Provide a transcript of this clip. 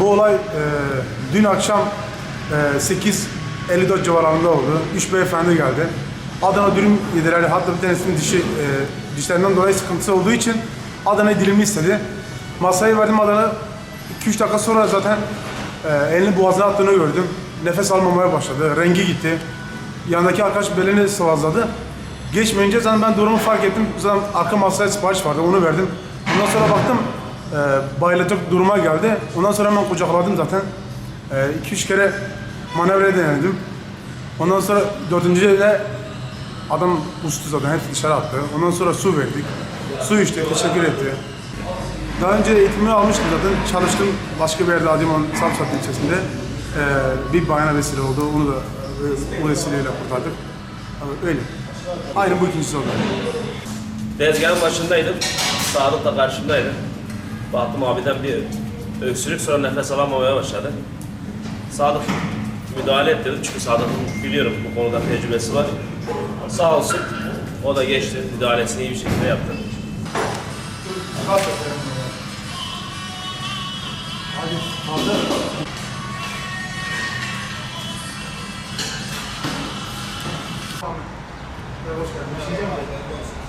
Bu olay e, dün akşam e, 8.54 civarlarında oldu. Üç beyefendi geldi. Adana dürüm yediler. Hatta bir tanesinin dişi, e, dişlerinden dolayı sıkıntısı olduğu için Adana dilimi istedi. Masayı verdim Adana. 2-3 dakika sonra zaten e, elini boğazına attığını gördüm. Nefes almamaya başladı. Rengi gitti. Yanındaki arkadaş belini sıvazladı. Geçmeyince zaten ben durumu fark ettim. Zaten arka masaya sipariş vardı. Onu verdim. Ondan sonra baktım e, bayılacak duruma geldi. Ondan sonra hemen kucakladım zaten. 2-3 kere manevra denedim. Ondan sonra dördüncüde de adam ustu zaten hepsi dışarı attı. Ondan sonra su verdik. Su içti, teşekkür etti. Daha önce eğitimimi almıştım zaten. Çalıştım başka bir yerde Adıyaman Samsat ilçesinde. Ee, bir bayana vesile oldu. Onu da e, o vesileyle kurtardık. Öyle. Aynı bu ikincisi oldu. Tezgahın başındaydım. Sadık da karşımdaydı. Baktım abiden bir öksürük sonra nefes alamamaya başladı. Sadık müdahale ettirdi çünkü Sadık'ın biliyorum bu konuda tecrübesi var. Sağ olsun o da geçti. Müdahalesini iyi bir şekilde yaptı. Hoş geldin.